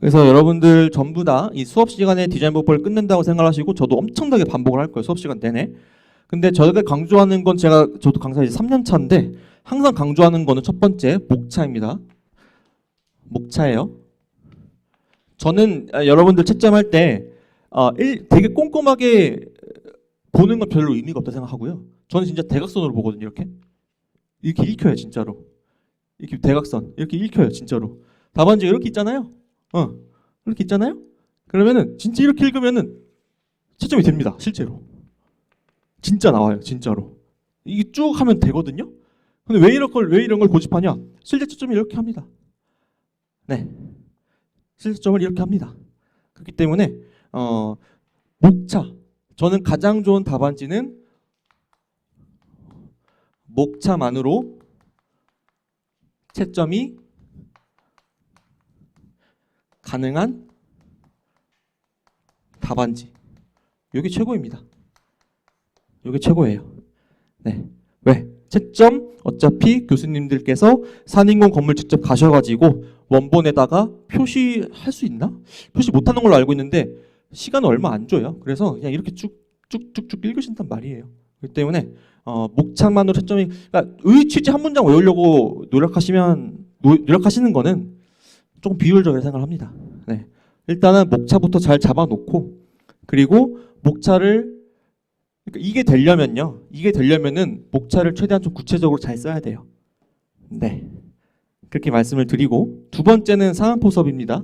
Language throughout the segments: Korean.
그래서 여러분들 전부 다 이 수업 시간에 디자인 복법을 끝낸다고 생각하시고 저도 엄청나게 반복을 할 거예요. 수업 시간 내내. 근데 저희가 강조하는 건 제가 저도 강사 이제 3년 차인데 항상 강조하는 거는 첫 번째 목차입니다. 목차예요. 저는 아, 여러분들 채점할 때 어, 일, 되게 꼼꼼하게 보는 건 별로 의미가 없다 생각하고요. 저는 진짜 대각선으로 보거든요. 이렇게 이렇게 읽혀요 진짜로. 이렇게 대각선 이렇게 읽혀요 진짜로. 답안지가 이렇게 있잖아요. 어 이렇게 있잖아요. 그러면은 진짜 이렇게 읽으면은 채점이 됩니다. 실제로. 진짜 나와요. 진짜로. 이게 쭉 하면 되거든요. 근데 왜 이런 걸 왜 이런 걸 고집하냐? 실제 채점이 이렇게 합니다. 네. 실제점을 이렇게 합니다. 그렇기 때문에 어 목차 저는 가장 좋은 답안지는 목차만으로 채점이 가능한 답안지. 이게 최고입니다. 이게 최고예요. 네. 왜? 채점 어차피 교수님들께서 산인공 건물 직접 가셔가지고 원본에다가 표시할 수 있나? 표시 못하는 걸로 알고 있는데 시간 얼마 안 줘요. 그래서 그냥 이렇게 쭉쭉쭉쭉 읽으신단 말이에요. 그렇기 때문에 어, 목차만으로 채점이 그러니까 의 취지 한 문장 외우려고 노력하시면 노, 노력하시는 거는 조금 비효율적이라 생각을 합니다. 네. 일단은 목차부터 잘 잡아놓고 그리고 목차를 그러니까 이게 되려면요. 이게 되려면은 목차를 최대한 좀 구체적으로 잘 써야 돼요. 네. 그렇게 말씀을 드리고 두 번째는 사안포섭입니다.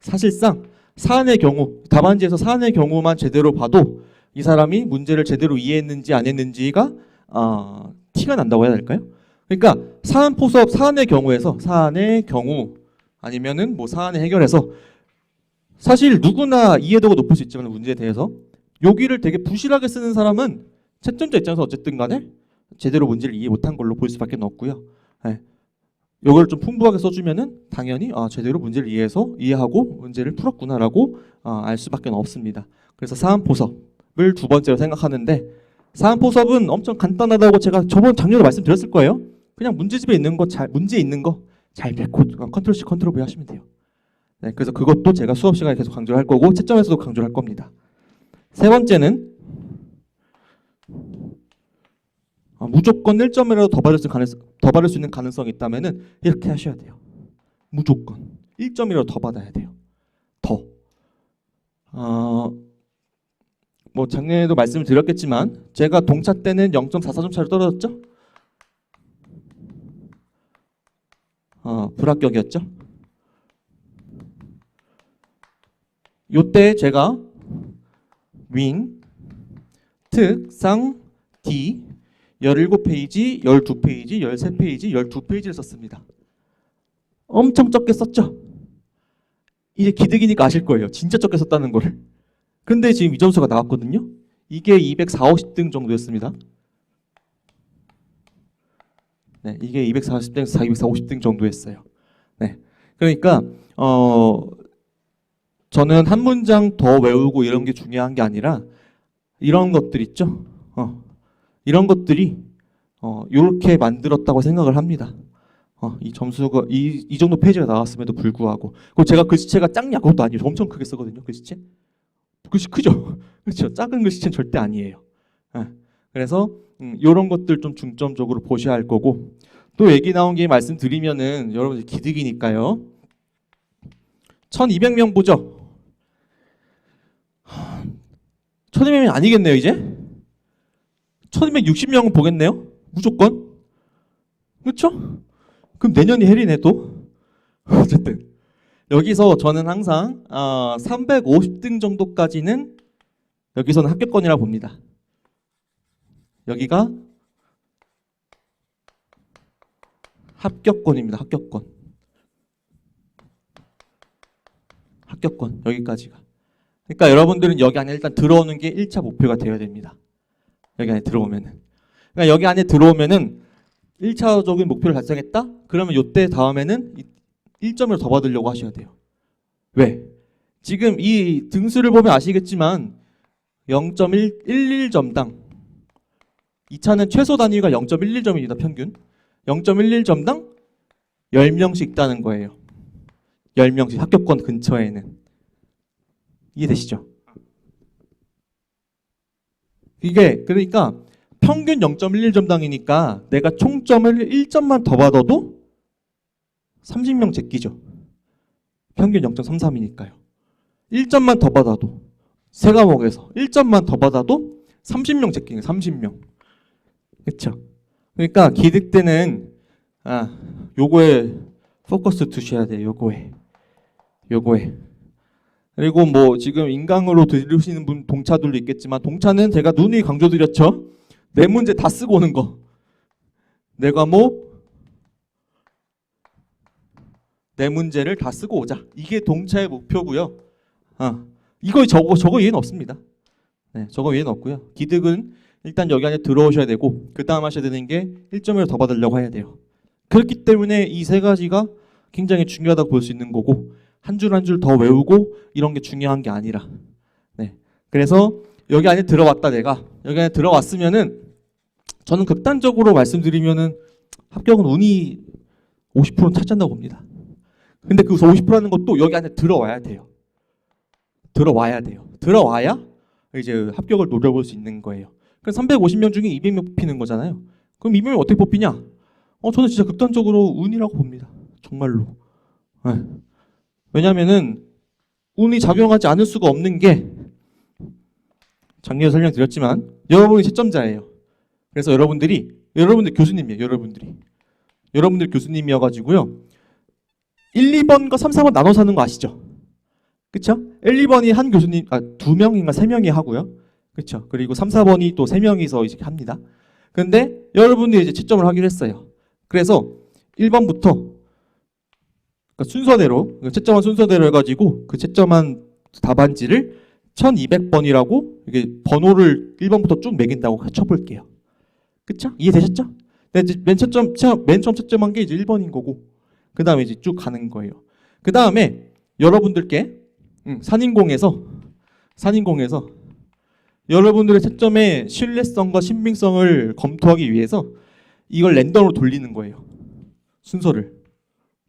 사실상 사안의 경우 답안지에서 사안의 경우만 제대로 봐도 이 사람이 문제를 제대로 이해했는지 안 했는지가 어, 티가 난다고 해야 될까요? 그러니까 사안 포섭 사안의 경우에서 사안의 경우 아니면은 뭐 사안을 해결해서 사실 누구나 이해도가 높을 수 있지만 문제에 대해서 여기를 되게 부실하게 쓰는 사람은 채점자 입장에서 어쨌든 간에 제대로 문제를 이해 못한 걸로 볼 수밖에 없고요. 예. 요걸 좀 풍부하게 써주면은 당연히 아 제대로 문제를 이해해서 이해하고 문제를 풀었구나라고 아, 알 수밖에 없습니다. 그래서 사안 포섭을 두 번째로 생각하는데 사안 포섭은 엄청 간단하다고 제가 저번 작년에 말씀드렸을 거예요. 그냥 문제집에 있는 거 잘 문제 있는 거 잘 뱉고 컨트롤 C 컨트롤 V 하시면 돼요. 네, 그래서 그것도 제가 수업 시간에 계속 강조를 할 거고 채점에서도 강조를 할 겁니다. 세 번째는 아, 무조건 1점이라도 더 받을 수, 가능성, 더 받을 수 있는 가능성이 있다면은 이렇게 하셔야 돼요. 무조건 1점이라도 더 받아야 돼요. 더. 어, 뭐 작년에도 말씀을 드렸겠지만 제가 동차 때는 0.44점 차로 떨어졌죠? 어, 불합격이었죠? 요때 제가 윈, 특, 상, D 17페이지, 12페이지, 13페이지, 12페이지를 썼습니다. 엄청 적게 썼죠? 이제 기득이니까 아실 거예요. 진짜 적게 썼다는 거를. 근데 지금 이 점수가 나왔거든요. 이게 240, 50등 정도였습니다. 네, 이게 240등, 250등 정도였어요. 네. 그러니까 어 저는 한 문장 더 외우고 이런 게 중요한 게 아니라 이런 것들 있죠. 어, 이런 것들이 어, 이렇게 만들었다고 생각을 합니다. 어, 이 점수가 이, 이 정도 페이지가 나왔음에도 불구하고 그리고 제가 글씨체가 작냐 그것도 아니에요. 저 엄청 크게 쓰거든요. 글씨체. 글씨 크죠. 그렇죠. 작은 글씨체는 절대 아니에요. 예. 그래서 음, 이런 것들 좀 중점적으로 보셔야 할 거고 또 얘기 나온 게 말씀드리면은 여러분들 기득이니까요. 1200명 보죠. 1200명이 아니겠네요, 이제? 1260명은 보겠네요? 무조건? 그렇죠? 그럼 내년이 해리네 또? 어쨌든 여기서 저는 항상 어, 350등 정도까지는 여기서는 합격권이라 고 봅니다. 여기가 합격권입니다. 합격권. 합격권 여기까지가. 그러니까 여러분들은 여기 안에 일단 들어오는 게 1차 목표가 되어야 됩니다. 여기 안에 들어오면은. 그러니까 여기 안에 들어오면은 1차적인 목표를 달성했다? 그러면 요때 다음에는 1점을 더 받으려고 하셔야 돼요. 왜? 지금 이 등수를 보면 아시겠지만 0.11점당 2차는 최소 단위가 0.11점입니다. 평균. 0.11점당 10명씩 있다는 거예요. 10명씩 합격권 근처에는. 이해되시죠? 이게 그러니까 평균 0.11점당이니까 내가 총점을 1점만 더 받아도 30명 제끼죠. 평균 0.33이니까요. 1점만 더 받아도 세 과목에서 1점만 더 받아도 30명 제끼는 30명. 그렇죠? 그러니까 기득 때는 아, 요거에 포커스 두셔야 돼요. 요거에. 요거에. 그리고 뭐 지금 인강으로 들으시는 분 동차들도 있겠지만 동차는 제가 누누이 강조드렸죠. 내 문제 다 쓰고 오는 거. 내 과목 내 문제를 다 쓰고 오자. 이게 동차의 목표고요. 아, 이거 저거 저거 외에는 없습니다. 네, 저거 외에는 없고요. 기득은 일단 여기 안에 들어오셔야 되고 그 다음 하셔야 되는 게 1점을 더 받으려고 해야 돼요. 그렇기 때문에 이 세 가지가 굉장히 중요하다고 볼 수 있는 거고 한 줄 한 줄 더 외우고 이런 게 중요한 게 아니라 네. 그래서 여기 안에 들어왔다 내가 여기 안에 들어왔으면은 저는 극단적으로 말씀드리면은 합격은 운이 50%는 찾잔다고 봅니다. 근데 그 50%라는 것도 여기 안에 들어와야 돼요. 들어와야 돼요. 들어와야 이제 합격을 노려볼 수 있는 거예요. 그럼 350명 중에 200명 뽑히는 거잖아요. 그럼 200명 어떻게 뽑히냐? 어, 저는 진짜 극단적으로 운이라고 봅니다. 정말로. 네. 왜냐면은 운이 작용하지 않을 수가 없는 게 작년에 설명드렸지만 여러분이 채점자예요. 그래서 여러분들이 여러분들 교수님이에요. 여러분들이 여러분들 교수님이어가지고요. 1, 2번과 3, 4번 나눠서 하는 거 아시죠? 그쵸? 1, 2번이 한 교수님, 아, 두 명인가 세 명이 하고요. 그쵸? 그리고 3, 4번이 또세 명이서 이제 합니다. 근데 여러분들이 이제 채점을 하기로 했어요. 그래서 1번부터 그러니까 순서대로 채점한 순서대로 해가지고 그 채점한 답안지를 1200번이라고 이게 번호를 1번부터 쭉 매긴다고 쳐볼게요. 그쵸? 이해되셨죠? 네, 이제 맨, 처음- 맨 처음 채점한 게 이제 1번인 거고 그 다음에 이제 쭉 가는 거예요. 그 다음에 여러분들께 음, 산인공에서 산인공에서 여러분들의 채점의 신뢰성과 신빙성을 검토하기 위해서 이걸 랜덤으로 돌리는 거예요. 순서를.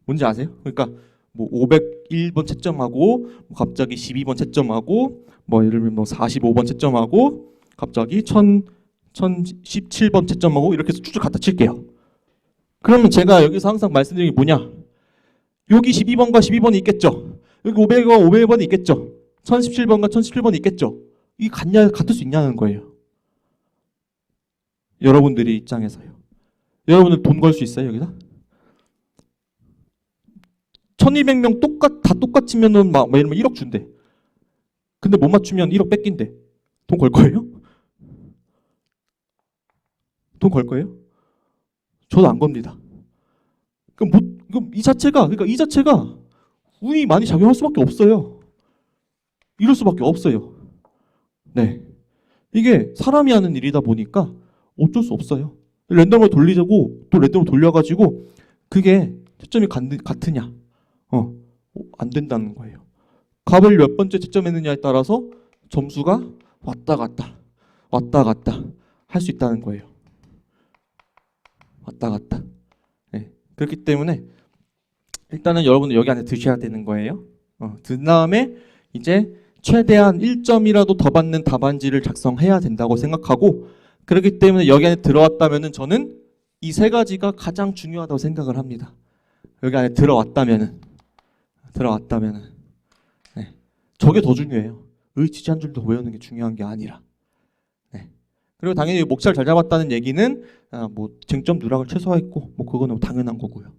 뭔지 아세요? 그러니까 뭐 501번 채점하고 뭐 갑자기 12번 채점하고 뭐 예를 들면 뭐 45번 채점하고 갑자기 1000 1017번 채점하고 이렇게 해서 쭉쭉 갖다 칠게요. 그러면 제가 여기서 항상 말씀드리는 게 뭐냐? 여기 12번과 12번이 있겠죠. 여기 500과 500번이 있겠죠. 1017번과 1017번이 있겠죠. 이 같냐 같을 수 있냐는 거예요. 여러분들이 입장에서요. 여러분들 돈걸 수 있어요 여기다? 1200명 똑같 다 똑같으면은 막, 막 이러면 1억 준대. 근데 못 맞추면 1억 뺏긴대. 돈 걸 거예요? 돈 걸 거예요? 저도 안 겁니다. 그럼 못, 그럼 이 자체가 그러니까 이 자체가 운이 많이 작용할 수밖에 없어요. 이럴 수밖에 없어요. 네. 이게 사람이 하는 일이다 보니까 어쩔 수 없어요. 랜덤으로 돌리자고 또 랜덤으로 돌려가지고 그게 채점이 같- 같으냐? 어, 안 된다는 거예요. 값을 몇 번째 채점했느냐에 따라서 점수가 왔다 갔다 왔다 갔다 할 수 있다는 거예요. 왔다 갔다. 네. 그렇기 때문에 일단은 여러분들 여기 안에 드셔야 되는 거예요. 어, 그 다음에 이제 최대한 1점이라도 더 받는 답안지를 작성해야 된다고 생각하고 그렇기 때문에 여기 안에 들어왔다면은 저는 이 세 가지가 가장 중요하다고 생각을 합니다. 여기 안에 들어왔다면은 들어왔다면은 네. 저게 더 중요해요. 의지지 한 줄도 외우는 게 중요한 게 아니라. 네. 그리고 당연히 목차를 잘 잡았다는 얘기는 아, 뭐 쟁점 누락을 최소화했고 뭐 그거는 당연한 거고요.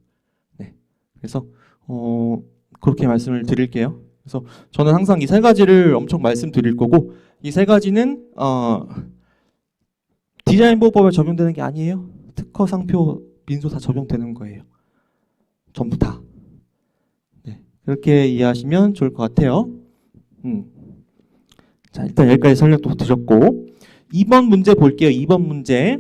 네. 그래서 어, 그렇게 말씀을 드릴게요. 그래서 저는 항상 이 세 가지를 엄청 말씀드릴 거고 이 세 가지는 어, 디자인 보호법에 적용되는 게 아니에요. 특허, 상표, 민소 다 적용되는 거예요. 전부 다. 네. 그렇게 이해하시면 좋을 것 같아요. 음. 자, 일단 여기까지 설명도 드렸고 2번 문제 볼게요. 2번 문제.